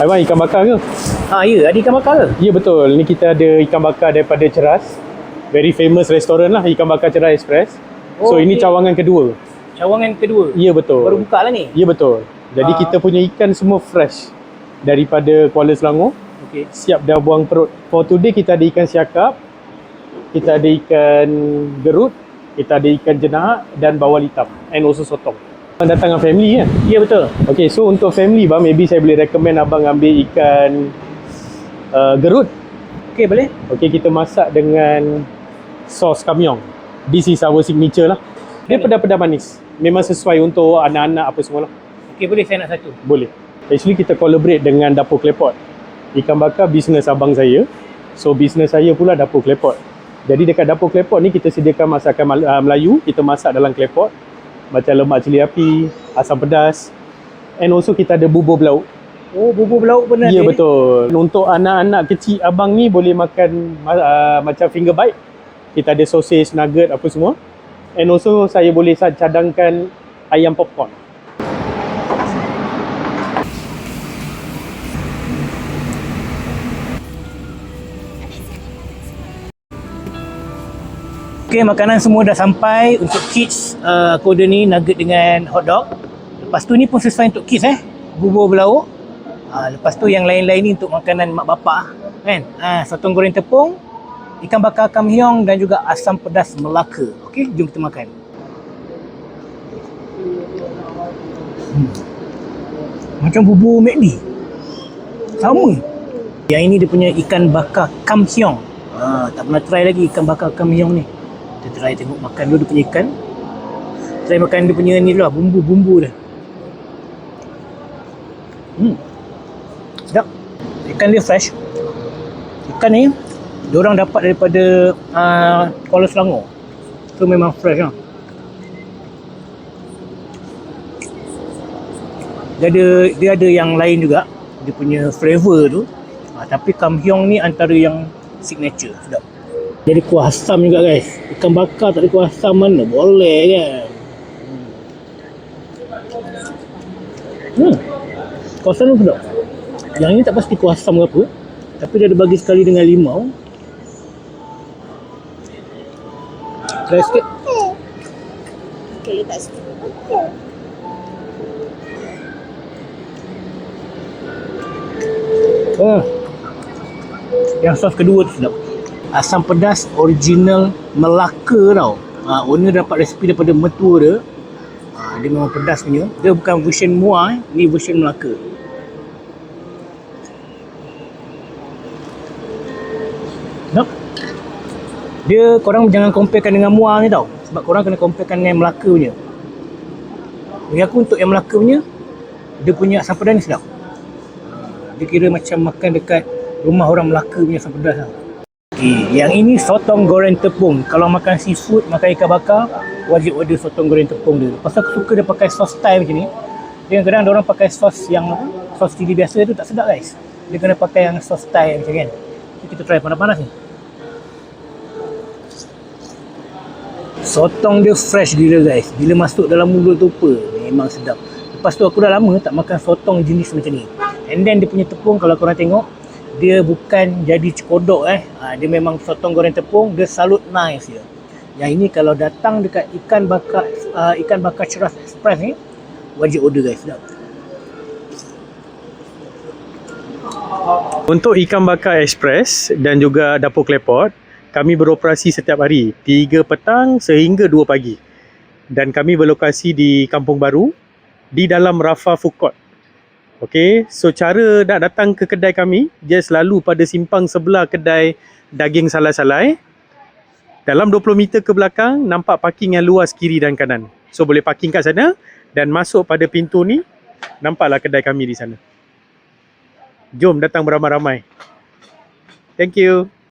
Aiman ikan bakar ke? Ha ya, ada ikan bakar ke? Ya betul. Ni kita ada ikan bakar daripada Ceras. Very famous restoran lah ikan bakar Ceras Express. Oh, so ini okey. cawangan kedua. Cawangan kedua. Ya betul. Baru buka lah ni. Ya betul. Jadi Ah. kita punya ikan semua fresh daripada Kuala Selangor. Okey. Siap dah buang perut. For today kita ada ikan siakap, kita ada ikan gerut, kita ada ikan jenahat dan bawal hitam and also sotong. Abang datang dengan family kan? Ya betul. Okay, so untuk family bang, maybe saya boleh recommend abang ambil ikan uh, gerut. Okey, boleh? Okay, kita masak dengan sos kamyong. This is our signature lah. Dia pedas-pedas manis. Memang sesuai untuk anak-anak apa semua lah. Okey, boleh saya nak satu. Boleh. Actually kita collaborate dengan Dapur Klepot. Ikan bakar bisnes abang saya. So bisnes saya pula Dapur Klepot. Jadi dekat Dapur Klepot ni kita sediakan masakan uh, Melayu. Kita masak dalam klepot. Macam lemak cili api, asam pedas. And also kita ada bubur belauk. Oh, bubur belauk pun ada. Ya betul. Untuk anak-anak kecil abang ni boleh makan uh, macam finger bite. Kita ada sausage, nugget apa semua. And also saya boleh cadangkan ayam popcorn. Okey, makanan semua dah sampai untuk kids. Uh, aku ni nugget dengan hot dog. Lepas tu ni pun sesuai untuk kids eh. Bubur belauk. Uh, lepas tu yang lain-lain ni untuk makanan mak bapak kan. Uh, sotong goreng tepung, ikan bakar kamhyong dan juga asam pedas Melaka. Okey, jom kita makan. Hmm. Macam bubur McD. Sama. Yang ini dia punya ikan bakar kamhyong. Ah, tak pernah try lagi ikan bakar kamhyong ni. Kita try tengok makan dulu dia punya ikan. Try makan dia punya ni dulu lah, bumbu-bumbu dia. Hmm. Sedap. Ikan dia fresh. Ikan ni diorang dapat daripada uh, Kuala Selangor. So memang fresh lah. Dia ada dia ada yang lain juga. Dia punya flavor tu. Ah, tapi kamhyong ni antara yang signature. Sedap. Jadi kuah asam juga guys. Ikan bakar tak ada kuah asam mana boleh kan. Hmm. Kuah asam tu sedap. Yang ni tak pasti kuah asam ke apa. Tapi dia ada bagi sekali dengan limau. Try sikit. Okay, letak sikit. Ah. Yang sos kedua tu sedap. Asam pedas original Melaka tau. Ha, owner dapat resipi daripada mertua dia. Ha, dia memang pedas punya. Dia bukan version Muar, eh. ni version Melaka. Sedap. Dia korang jangan comparekan dengan Muar ni tau. Sebab korang kena comparekan dengan Melaka punya. Bagi aku untuk yang Melaka punya, dia punya asam pedas ni sedap. Dia kira macam makan dekat rumah orang Melaka punya asam pedas lah. Okay, yang ini sotong goreng tepung. Kalau makan seafood, makan ikan bakar, wajib order sotong goreng tepung dia. Pasal aku suka dia pakai sos Thai macam ni. Dia kadang orang pakai sos yang? Sos cili biasa tu tak sedap guys. Dia kena pakai yang sos Thai macam kan. So, kita try panas-panas ni. Sotong dia fresh gila guys. Bila masuk dalam mulut tu apa? Memang sedap. Lepas tu aku dah lama tak makan sotong jenis macam ni. And then dia punya tepung kalau korang tengok dia bukan jadi cekodok eh. Ha, dia memang sotong goreng tepung, dia salut nice dia. Yang ini kalau datang dekat ikan bakar uh, ikan bakar Ceras Express ni wajib order guys. Sedap. Untuk ikan bakar express dan juga dapur klepot, kami beroperasi setiap hari 3 petang sehingga 2 pagi. Dan kami berlokasi di Kampung Baru di dalam Rafa Food Court. Okey, so cara nak datang ke kedai kami, dia selalu pada simpang sebelah kedai daging salai-salai. Dalam 20 meter ke belakang, nampak parking yang luas kiri dan kanan. So boleh parking kat sana dan masuk pada pintu ni, nampaklah kedai kami di sana. Jom datang beramai-ramai. Thank you.